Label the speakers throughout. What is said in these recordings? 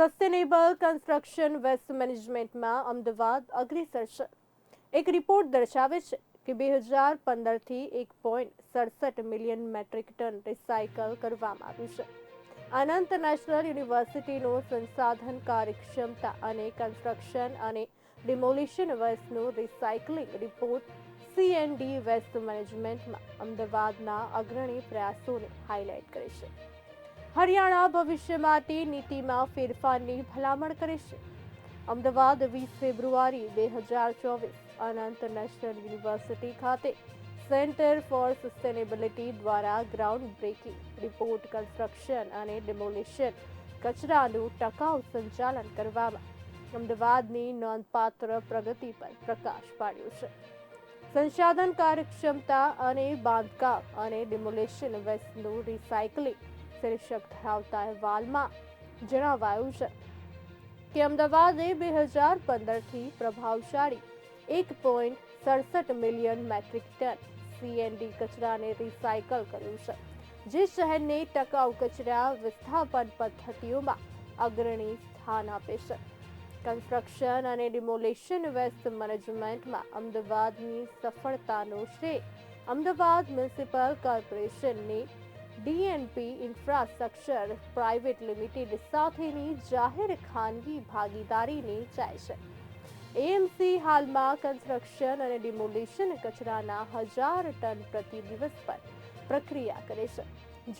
Speaker 1: Sustainable construction waste મેનેજમેન્ટમાં અમદાવાદ અગ્રેસર છે. એક રિપોર્ટ દર્શાવે છે કે બે હજાર પંદરથી એક પોઈન્ટ સડસઠ મિલિયન મેટ્રિક ટન રિસાયકલ કરવામાં આવ્યું છે. અનંત નેશનલ યુનિવર્સિટીનું સંસાધન કાર્યક્ષમતા અને કન્સ્ટ્રક્શન અને ડિમોલિશન વેસ્ટનું રિસાયકલિંગ રિપોર્ટ સીએનડી વેસ્ટ મેનેજમેન્ટમાં અમદાવાદના અગ્રણી પ્રયાસોને હાઇલાઇટ કરે છે. હરિયાણા ભવિષ્ય માટે નીતિમાં ફેરફારની ભલામણ કરે છે. અમદાવાદ વીસ ફેબ્રુઆરી બે હજાર ચોવીસ અનંત નેશનલ યુનિવર્સિટી ખાતે સેન્ટર ફોર સસ્ટેનેબિલિટી દ્વારા ગ્રાઉન્ડ બ્રેકિંગ, રિપોર્ટ કન્સ્ટ્રક્શન અને ડિમોલિશન કચરાનું ટકાઉ સંચાલન કરવામાં અમદાવાદની નોંધપાત્ર પ્રગતિ પર પ્રકાશ પાડ્યો છે. સંસાધન કાર્યક્ષમતા અને બાંધકામ અને ડિમોલિશન વેસ્ટનું રિસાયકલિંગ શીર્ષક ધરાવતા અહેવાલમાં જણાવાયું છે કે અમદાવાદે બે હજાર પંદરથી પ્રભાવશાળી એક પોઈન્ટ સડસઠ મિલિયન મેટ્રિક ટન સીએનડી કચરાને રિસાયકલ કર્યું છે, જે શહેરને ટકાઉ કચરા વિસ્થાપન પદ્ધતિઓમાં અગ્રણી સ્થાન આપે છે. કન્સ્ટ્રક્શન અને ડિમોલેશન વેસ્ટ મેનેજમેન્ટમાં અમદાવાદની સફળતાનો શ્રેય અમદાવાદ મ્યુનિસિપલ કોર્પોરેશનની ડીએનપી ઇન્ફ્રાસ્ટ્રક્ચર પ્રાઇવેટ લિમિટેડ સાથેની જાહેર ખાનગી ભાગીદારીની જાય છે. એએમસી હાલમાં કન્સ્ટ્રક્શન અને ડિમોલિશન કચરાના હજાર ટન પ્રતિ દિવસ પર પ્રક્રિયા કરે છે.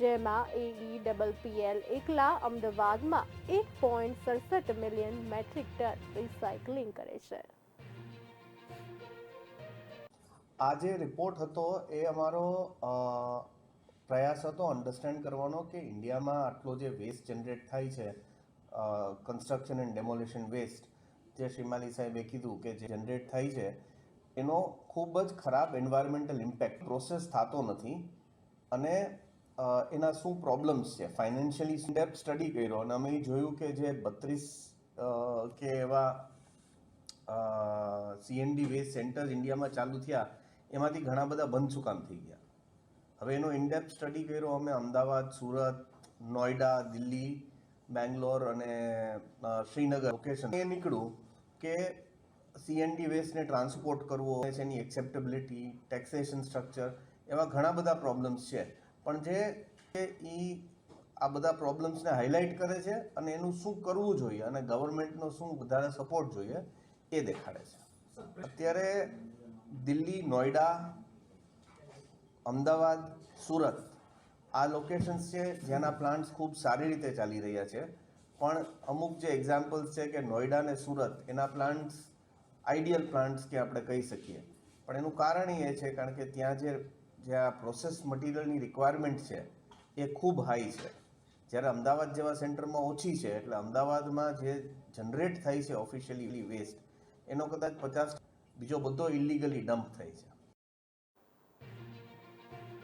Speaker 1: જેમાં એઈ ડબલ પીએલ એકલા અમદાવાદમાં એક પોઈન્ટ સડસઠ મિલિયન મેટ્રિક ટન રિસાયકલિંગ કરે છે.
Speaker 2: આ જે રિપોર્ટ હતો એ અમારો પ્રયાસ હતો અન્ડરસ્ટેન્ડ કરવાનો કે ઇન્ડિયામાં આટલો જે વેસ્ટ જનરેટ થાય છે કન્સ્ટ્રક્શન એન્ડ ડેમોલિશન વેસ્ટ જે શ્રીમાલી સાહેબે કીધું કે જે જનરેટ થાય છે, એનો ખૂબ જ ખરાબ એન્વાયરમેન્ટલ ઇમ્પેક્ટ પ્રોસેસ થતો નથી અને એના શું પ્રોબ્લેમ્સ છે? ફાઇનાન્શિયલી સ્ટેપ સ્ટડી કર્યો? અને અમે એ જોયું કે જે બત્રીસ કે એવા સીએનડી વેસ્ટ સેન્ટર્સ ઇન્ડિયામાં ચાલુ થયા, એમાંથી ઘણા બધા બંધ શું કામ થઈ ગયા? હવે એનો ઇનડેપ્થ સ્ટડી કર્યો. અમે અમદાવાદ, સુરત, નોઈડા, દિલ્હી, બેંગ્લોર અને શ્રીનગર લોકેશન એ નીકળ્યું કે સીએનડી વેસ્ટને ટ્રાન્સપોર્ટ કરવો, એની એક્સેપ્ટેબિલિટી ટેક્સેશન સ્ટ્રક્ચર એવા ઘણા બધા પ્રોબ્લેમ્સ છે. પણ જે એ આ બધા પ્રોબ્લેમ્સને હાઇલાઇટ કરે છે અને એનું શું કરવું જોઈએ અને ગવર્મેન્ટનો શું વધારે સપોર્ટ જોઈએ એ દેખાડે છે. અત્યારે દિલ્હી, નોઈડા અમદાવાદ, સુરત આ લોકેશન્સ છે જેના પ્લાન્ટ્સ ખૂબ સારી રીતે ચાલી રહ્યા છે. પણ અમુક જે એક્ઝામ્પલ્સ છે કે નોઈડા અને સુરત એના પ્લાન્ટ્સ આઈડિયલ પ્લાન્ટ્સ કે આપણે કહી શકીએ. પણ એનું કારણ એ છે કારણ કે ત્યાં જે જે આ પ્રોસેસ મટીરિયલની રિક્વાયરમેન્ટ છે એ ખૂબ હાઈ છે. જ્યારે અમદાવાદ જેવા સેન્ટરમાં ઓછી છે એટલે અમદાવાદમાં જે જનરેટ થાય છે ઓફિશિયલી વેસ્ટ એનો કદાચ પચાસ બીજો બધો ઇલીગલી ડમ્પ થાય છે.